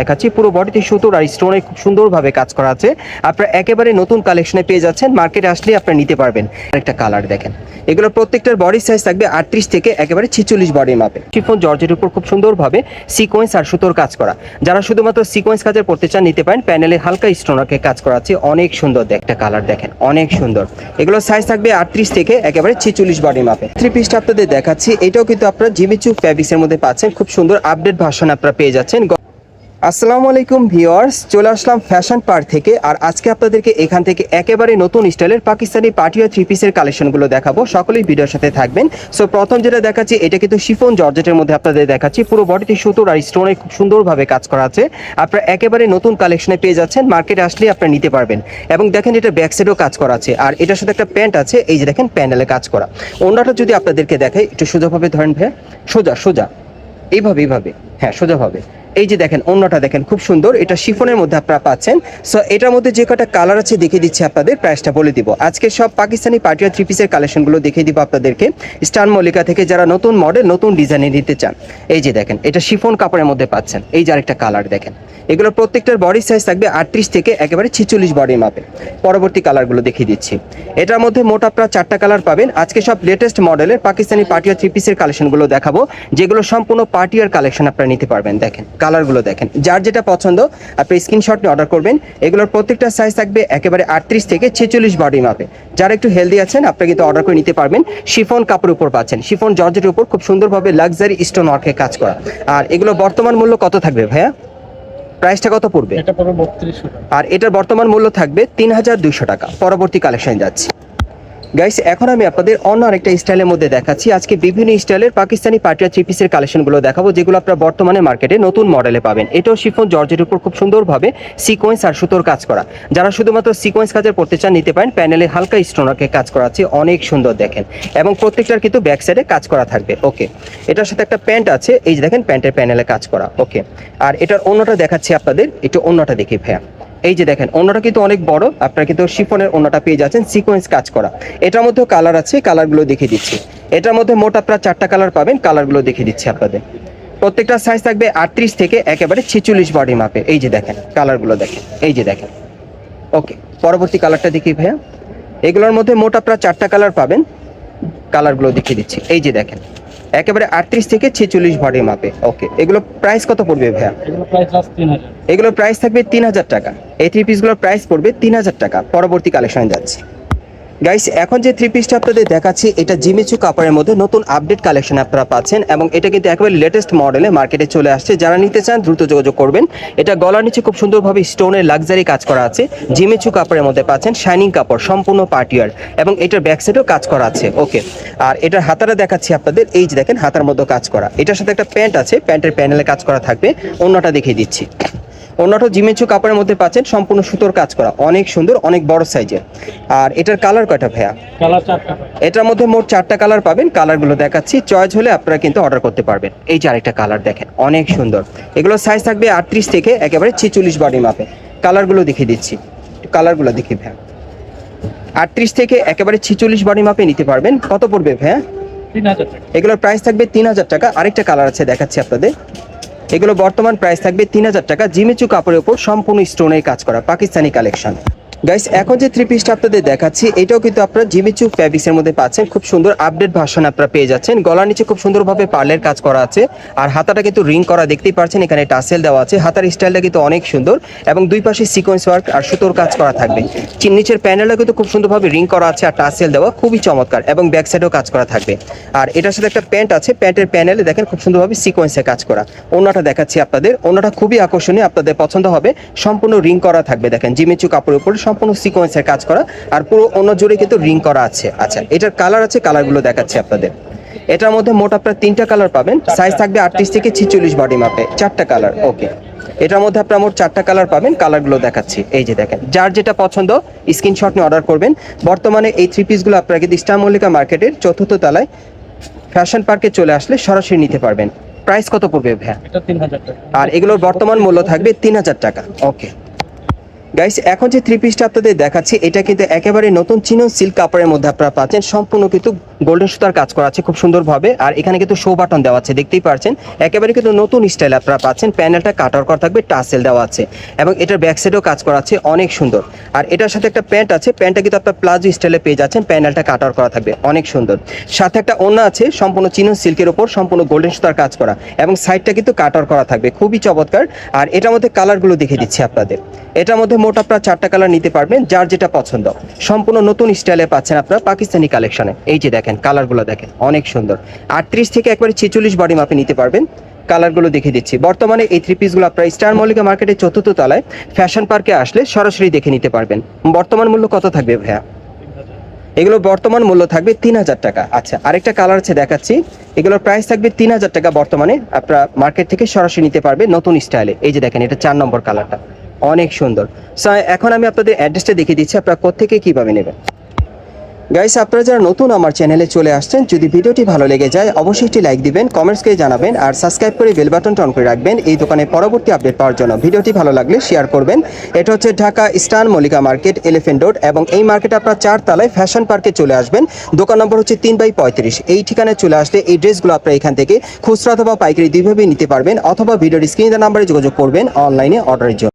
দেখাচ্ছি। পুরো বডিতে সুতোর আর স্টোনে খুব সুন্দরভাবে কাজ করা আছে। আপনারা একেবারে নতুন কালেকশনে পেয়ে যাচ্ছেন। মার্কেটে আসলে আপনারা নিতে পারবেন। একটা কালার দেখেন। এগুলো প্রত্যেকটার বডি সাইজ থাকবে আটত্রিশ থেকে একেবারে ছিচল্লিশ বডির মাপে শিফন জর্জের উপর খুব সুন্দরভাবে সিকোয়েন্স আর সুতোর কাজ করা। যারা শুধুমাত্র সিকোয়েন্স কাজের পড়তে চান, নিতে পারেন। প্যানেলে হালকা স্টোনারকে কাজ করা আছে। অনেক সুন্দর একটা কালার দেখেন। অনেক সুন্দর। এগুলো সাইজ থাকবে আটত্রিশ থেকে একেবারে ছিচল্লিশ বডির মাপে থ্রি পিসটা আপনাদের দেখাচ্ছি। এটাও কিন্তু আপনারা জিমিচু ফ্যাব্রিক্সের মধ্যে পাচ্ছেন। খুব সুন্দর আপডেট ভার্সন আপনারা পেয়ে যাচ্ছেন। আসসালামু আলাইকুম ভিওয়ার্স চলে আসলাম ফ্যাশন পার্ক থেকে আর আজকে আপনাদেরকে এখান থেকে একেবারে নতুন স্টাইলের পাকিস্তানি পার্টি ও থ্রি পিসের কালেকশনগুলো দেখাবো। সকলেই ভিডিওর সাথে থাকবেন। সো প্রথম যেটা দেখাচ্ছি, এটা কিন্তু শিফন, জর্জেটের মধ্যে আপনাদের দেখাচ্ছি। পুরো বডিতে সুতোর আর স্টোনে খুব সুন্দরভাবে কাজ করা আছে। আপনারা একেবারে নতুন কালেকশনে পেয়ে যাচ্ছেন। মার্কেটে আসলে আপনারা নিতে পারবেন। এবং দেখেন এটা ব্যাক সাইডেও কাজ করা আছে। আর এটার সাথে একটা প্যান্ট আছে, এই যে দেখেন প্যান্ডেলে কাজ করা। অন্যটা যদি আপনাদেরকে দেখাই, একটু সোজাভাবে ধরেন ভাইয়া। সোজা সোজা। এইভাবে এইভাবে। হ্যাঁ সোজাভাবে। এই যে দেখেন অন্যটা দেখেন, খুব সুন্দর। এটা শিফনের মধ্যে আপনারা পাচ্ছেন। সো এটার মধ্যে যে কটা কালার আছে দেখিয়ে দিচ্ছি আপনাদের প্রাইসটা বলে দিব। আজকে সব পাকিস্তানি পার্টি আর থ্রি পিসের কালেকশনগুলো দেখিয়ে দিব আপনাদেরকে। স্টার মল্লিকা থেকে যারা নতুন মডেল নতুন ডিজাইনে নিতে চান, এই যে দেখেন, এটা শিফন কাপড়ের মধ্যে পাচ্ছেন। এই যে আরেকটা কালার দেখেন। এগুলো প্রত্যেকটার বডি সাইজ থাকবে আটত্রিশ থেকে একেবারে ছিচল্লিশ বডির মাপে পরবর্তী কালারগুলো দেখিয়ে দিচ্ছি। এটার মধ্যে মোট আপনারা চারটা কালার পাবেন। আজকে সব লেটেস্ট মডেলের পাকিস্তানি পার্টি আর থ্রি পিসের কালেকশনগুলো দেখাবো, যেগুলো সম্পূর্ণ পার্টিয়ার কালেকশন আপনারা নিতে পারবেন, দেখেন। কালারগুলো দেখেন। যার যেটা পছন্দ আপনি স্ক্রিনশট নিয়ে অর্ডার করবেন। এগুলোর প্রত্যেকটা সাইজ থাকবে একেবারে আটত্রিশ থেকে ছেচল্লিশ বডি মাপে যারা একটু হেলদি আছেন আপনি কিন্তু অর্ডার করে নিতে পারবেন। শিফন কাপড়ের উপর পাচ্ছেন। শিফন জর্জের উপর খুব সুন্দরভাবে লাক্সারি স্টোন ওয়ার্কে কাজ করা। আর এগুলো বর্তমান মূল্য কত থাকবে ভাইয়া? প্রাইসটা কত পড়বে? এটা পড়বে বত্রিশশো আর এটার বর্তমান মূল্য থাকবে তিন হাজার দুইশো টাকা। পরবর্তী কালেকশন যাচ্ছে। গাইস এখন আমি আপনাদের অন্য আরেকটা স্টাইলের মধ্যে দেখাচ্ছি। আজকে বিভিন্ন স্টাইলের পাকিস্তানি পাটিয়া থ্রি পিসের কালেকশনগুলো দেখাবো, যেগুলো আপনারা বর্তমানে মার্কেটে নতুন মডেলে পাবেন। এটাও শিফন জর্জের উপর খুব সুন্দরভাবে সিকোয়েন্স আর সুতোর কাজ করা। যারা শুধুমাত্র সিকোয়েন্স কাজের পড়তে চান, নিতে পারেন। প্যানেলে হালকা স্টোনারকে কাজ করা আছে, অনেক সুন্দর দেখেন। এবং প্রত্যেকটার কিন্তু ব্যাক সাইডে কাজ করা থাকবে। ওকে এটার সাথে একটা প্যান্ট আছে, এই যে দেখেন প্যান্টের প্যানেলে কাজ করা। ওকে আর এটার অন্যটা দেখাচ্ছি আপনাদের, একটু অন্যটা দেখি ভাইয়া। এই যে দেখেন অন্যটা কিন্তু অনেক বড়, আপনারা কিন্তু শিফনের অন্যটা পেয়ে যাচ্ছেন সিকোয়েন্স কাজ করা। এটার মধ্যেও কালার আছে কালারগুলো দেখিয়ে দিচ্ছি। এটার মধ্যে মোট আপনারা চারটা কালার পাবেন কালারগুলো দেখিয়ে দিচ্ছি আপনাদের। প্রত্যেকটা সাইজ থাকবে আটত্রিশ থেকে একেবারে ছেচল্লিশ বডি মাপে এই যে দেখেন কালারগুলো দেখেন, এই যে দেখেন। ওকে পরবর্তী কালারটা দেখি ভাইয়া। এগুলোর মধ্যে মোট আপনারা চারটা কালার পাবেন কালারগুলো দেখিয়ে দিচ্ছি। এই যে দেখেন, একেবারে আটত্রিশ থেকে ছেচল্লিশ বডি মাপে ওকে এগুলো প্রাইস কত পড়বে ভাইয়া? প্রাইস তিন হাজার। এগুলোর প্রাইস থাকবে তিন হাজার টাকা। এই থ্রি পিসগুলোর প্রাইস পড়বে তিন হাজার টাকা। পরবর্তী কালেকশন যাচ্ছে। গাইস এখন যে থ্রি পিসটা আপনাদের দেখাচ্ছি, এটা জিমিচু কাপড়ের মধ্যে নতুন আপডেট কালেকশন আপনারা পাচ্ছেন এবং এটা কিন্তু একেবারে লেটেস্ট মডেলে মার্কেটে চলে আসছে। যারা নিতে চান, দ্রুত যোগাযোগ করবেন। এটা গলার নিচে খুব সুন্দরভাবে স্টোনের লাক্সারি কাজ করা আছে। জিমিচু কাপড়ের মধ্যে পাচ্ছেন শাইনিং কাপড়, সম্পূর্ণ পার্টিয়ার এবং এটার ব্যাক সাইডেও কাজ করা আছে। ওকে আর এটার হাতাটা দেখাচ্ছি আপনাদের। এই যে দেখেন, হাতার মধ্যে কাজ করা। এটার সাথে একটা প্যান্ট আছে। প্যান্টের প্যানেলে কাজ করা থাকবে। অন্যটা দেখিয়ে দিচ্ছি। অন্যটা জিমেচু কাপড়ের মধ্যে পাচ্ছেন সম্পূর্ণ সুতোর কাজ করা। অনেক সুন্দর অনেক বড় সাইজের আর এটার কালার কয়টা ভাইয়া? কালার চারটা। এটার মধ্যে মোট চারটা কালার পাবেন কালারগুলো দেখাচ্ছি। চয়েস হলে আপনারা কিন্তু অর্ডার করতে পারবেন। এই যে আরেকটা কালার দেখেন অনেক সুন্দর। এগুলো সাইজ থাকবে আটত্রিশ থেকে একেবারে ছেচল্লিশ বডি মাপে কালারগুলো দেখিয়ে দিচ্ছি। কালারগুলো দেখি ভাইয়া। আটত্রিশ থেকে একেবারে ছেচল্লিশ বডি মাপে নিতে পারবেন। কত পড়বে ভাইয়া? এগুলোর প্রাইস থাকবে তিন হাজার টাকা। আরেকটা কালার আছে দেখাচ্ছি আপনাদের। এগুলো বর্তমান প্রাইস থাকবে তিন হাজার টাকা। জিমিচু কাপড়ের উপর সম্পূর্ণ স্টোনের কাজ করা পাকিস্তানি কালেকশন গাইস এখন যে থ্রি পিসটা আপনাদের দেখাচ্ছি, এটাও কিন্তু আপনারা জিমিচু ফ্যাব্রিক্সের মধ্যে পাচ্ছেন। খুব সুন্দর আপডেট ভার্সন আপনারা পেয়ে যাচ্ছেন। গলার নিচে খুব সুন্দরভাবে পার্লের কাজ করা আছে। আর হাতাটা কিন্তু রিং করা দেখতেই পাচ্ছেন, এখানে টাসেল দেওয়া আছে। হাতার স্টাইলটা কিন্তু অনেক সুন্দর এবং দুই পাশে সিকোয়েন্স ওয়ার্ক আর সুতোর কাজ করা থাকবে। নিচের প্যানেলটা কিন্তু খুব সুন্দরভাবে রিং করা আছে আর টাসেল দেওয়া খুবই চমৎকার এবং ব্যাক সাইডেও কাজ করা থাকবে। আর এটার সাথে একটা প্যান্ট আছে প্যান্টের প্যানেলে দেখেন খুব সুন্দরভাবে সিকোয়েন্সে কাজ করা। অন্যটা দেখাচ্ছি আপনাদের। অন্যটা খুবই আকর্ষণীয়, আপনাদের পছন্দ হবে। সম্পূর্ণ রিং করা থাকবে, দেখেন। জিমিচু কাপড়ের উপরে সম্পূর্ণ সিকোয়েন্সের কাজ করা আর পুরো অন্য জুড়ে কিন্তু রিং করা আছে। আচ্ছা এটার কালার আছে কালারগুলো দেখাচ্ছি আপনাদের। এটার মধ্যে মোট আপনার তিনটা কালার পাবেন। সাইজ থাকবে আটত্রিশ থেকে ছিচল্লিশ বডি মাপে চারটা কালার ওকে এটার মধ্যে আপনার মোট চারটা কালার পাবেন কালারগুলো দেখাচ্ছি। এই যে দেখেন যার যেটা পছন্দ স্ক্রিনশট নিয়ে অর্ডার করবেন। বর্তমানে এই থ্রি পিসগুলো আপনারা কিন্তু ইস্টার মল্লিকা মার্কেটের চতুর্থ তলায় ফ্যাশন পার্কে চলে আসলে সরাসরি নিতে পারবেন। প্রাইস কত পড়বে ভাইয়া? টাকা। আর এগুলোর বর্তমান মূল্য থাকবে তিন হাজার টাকা ওকে গাইস এখন যে থ্রি পিসটা আপনাদের দেখাচ্ছি, এটা কিন্তু একেবারে নতুন চিনো সিল্ক কাপড়ের মধ্যে আপনারা পাচ্ছেন। সম্পূর্ণ কিন্তু গোল্ডেন সুতার কাজ করা আছে খুব সুন্দরভাবে। আর এখানে কিন্তু শো বাটন দেওয়া আছে, দেখতেই পাচ্ছেন একেবারে কিন্তু নতুন স্টাইল আপনারা পাচ্ছেন। প্যানেলটা কাটার করা থাকবে টাসেল দেওয়া আছে। এবং এটার ব্যাক সাইডেও কাজ করা আছে, অনেক সুন্দর। আর এটার সাথে একটা প্যান্ট আছে প্যান্টটা কিন্তু আপনার প্লাজো স্টাইলে পেয়ে যাচ্ছেন, প্যানেলটা কাটার করা থাকবে, অনেক সুন্দর। সাথে একটা ওড়না আছে, সম্পূর্ণ চিনন সিল্কের ওপর সম্পূর্ণ গোল্ডেন সুতার কাজ করা। এবং সাইডটা কিন্তু কাটার করা থাকবে, খুবই চমৎকার। আর এটার মধ্যে কালারগুলো দেখে দিচ্ছি আপনাদের। এটার মধ্যে মোট আপনারা চারটা কালার নিতে পারবেন, যার যেটা পছন্দ। সম্পূর্ণ নতুন স্টাইলে পাচ্ছেন আপনারা পাকিস্তানি কালেকশনে এই যে দেখেন কালারগুলো দেখেন, অনেক সুন্দর। আটত্রিশ থেকে একবারে ছেচল্লিশ বডি মাপে নিতে পারবেন। কালারগুলো দেখে দিচ্ছি। বর্তমানে এই থ্রি পিসগুলো আপনারা স্টার মল্লিকা মার্কেটের চতুর্থ তলায় ফ্যাশন পার্কে আসলে সরাসরি দেখে নিতে পারবেন। বর্তমান মূল্য কত থাকবে ভাইয়া? এগুলো বর্তমান মূল্য থাকবে তিন হাজার টাকা। আচ্ছা আরেকটা কালার আছে দেখাচ্ছি। এগুলোর প্রাইস থাকবে তিন হাজার টাকা বর্তমানে। আপনারা মার্কেট থেকে সরাসরি নিতে পারবে নতুন স্টাইলে এই যে দেখেন, এটা চার নম্বর কালারটা অনেক সুন্দর। এখন আমি আপনাদের অ্যাড্রেসটা দেখিয়ে দিচ্ছি। আপনারা কোথেকে কীভাবে নেবেন? গাইস আপনারা যারা নতুন আমার চ্যানেলে চলে আসছেন, যদি ভিডিওটি ভালো লেগে যায়, অবশ্যই একটি লাইক দিবেন কমেন্টস করে জানাবেন, আর সাবস্ক্রাইব করে বেল বাটনটা অন করে রাখবেন। এই দোকানে পরবর্তী আপডেট পাওয়ার জন্য ভিডিওটি ভালো লাগলে শেয়ার করবেন। এটা হচ্ছে Dhaka Star Mallika market Elephant Road এবং এই মার্কেট আপনার চার তলায় ফ্যাশন পার্কে চলে আসবেন। দোকান নম্বর হচ্ছে তিন বাই পঁয়ত্রিশ। এই ঠিকানায় চলে আসলে এই ড্রেসগুলো আপনারা এখান থেকে খুচরা অথবা পাইকারি দুইভাবেই নিতে পারবেন, অথবা ভিডিওর স্ক্রিনে নাম্বারে যোগাযোগ করবেন অনলাইনে অর্ডারের জন্য।